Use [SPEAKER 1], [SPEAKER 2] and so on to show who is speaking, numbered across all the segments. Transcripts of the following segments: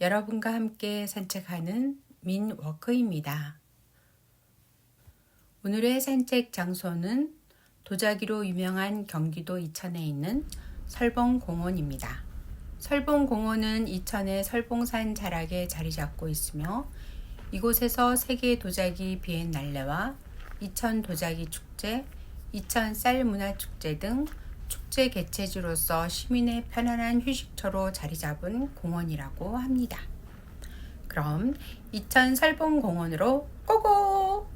[SPEAKER 1] 여러분과 함께 산책하는 민워크입니다. 오늘의 산책 장소는 도자기로 유명한 경기도 이천에 있는 설봉공원입니다. 설봉공원은 이천의 설봉산 자락에 자리 잡고 있으며 이곳에서 세계 도자기 비엔날레와 이천 도자기 축제, 이천 쌀 문화 축제 등 축제 개최지로서 시민의 편안한 휴식처로 자리 잡은 공원이라고 합니다. 그럼 이천 설봉공원으로 고고!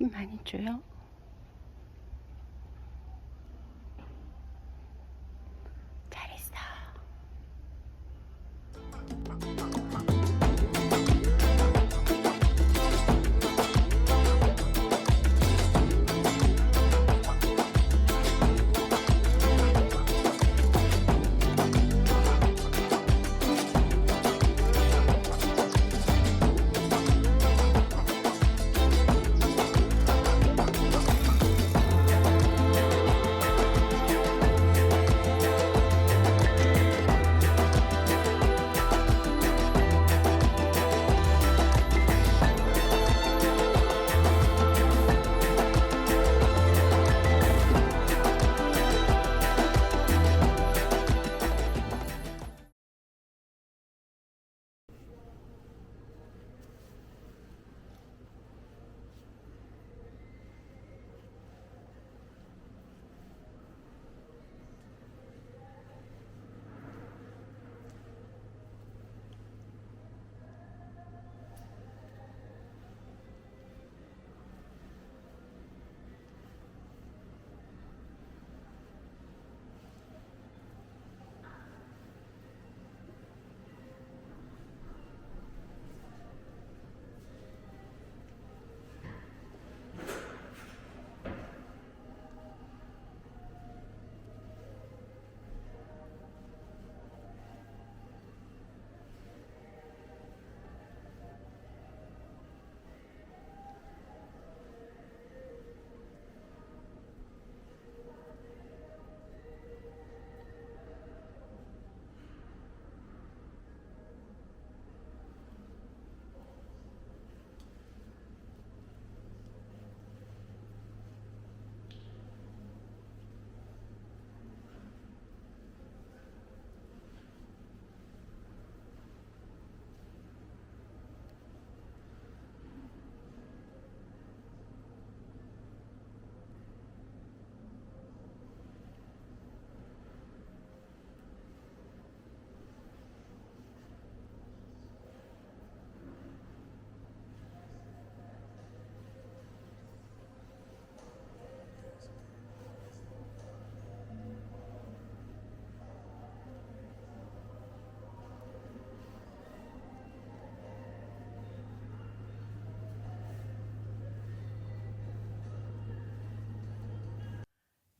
[SPEAKER 1] 햇빛 많이 줘요?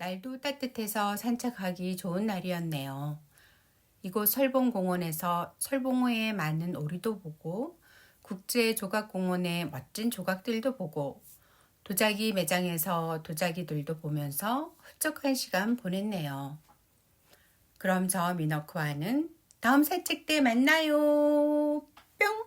[SPEAKER 1] 날도 따뜻해서 산책하기 좋은 날이었네요. 이곳 설봉공원에서 설봉호의 많은 오리도 보고 국제 조각공원의 멋진 조각들도 보고 도자기 매장에서 도자기들도 보면서 흡족한 시간 보냈네요. 그럼 저 미너크와는 다음 산책 때 만나요. 뿅!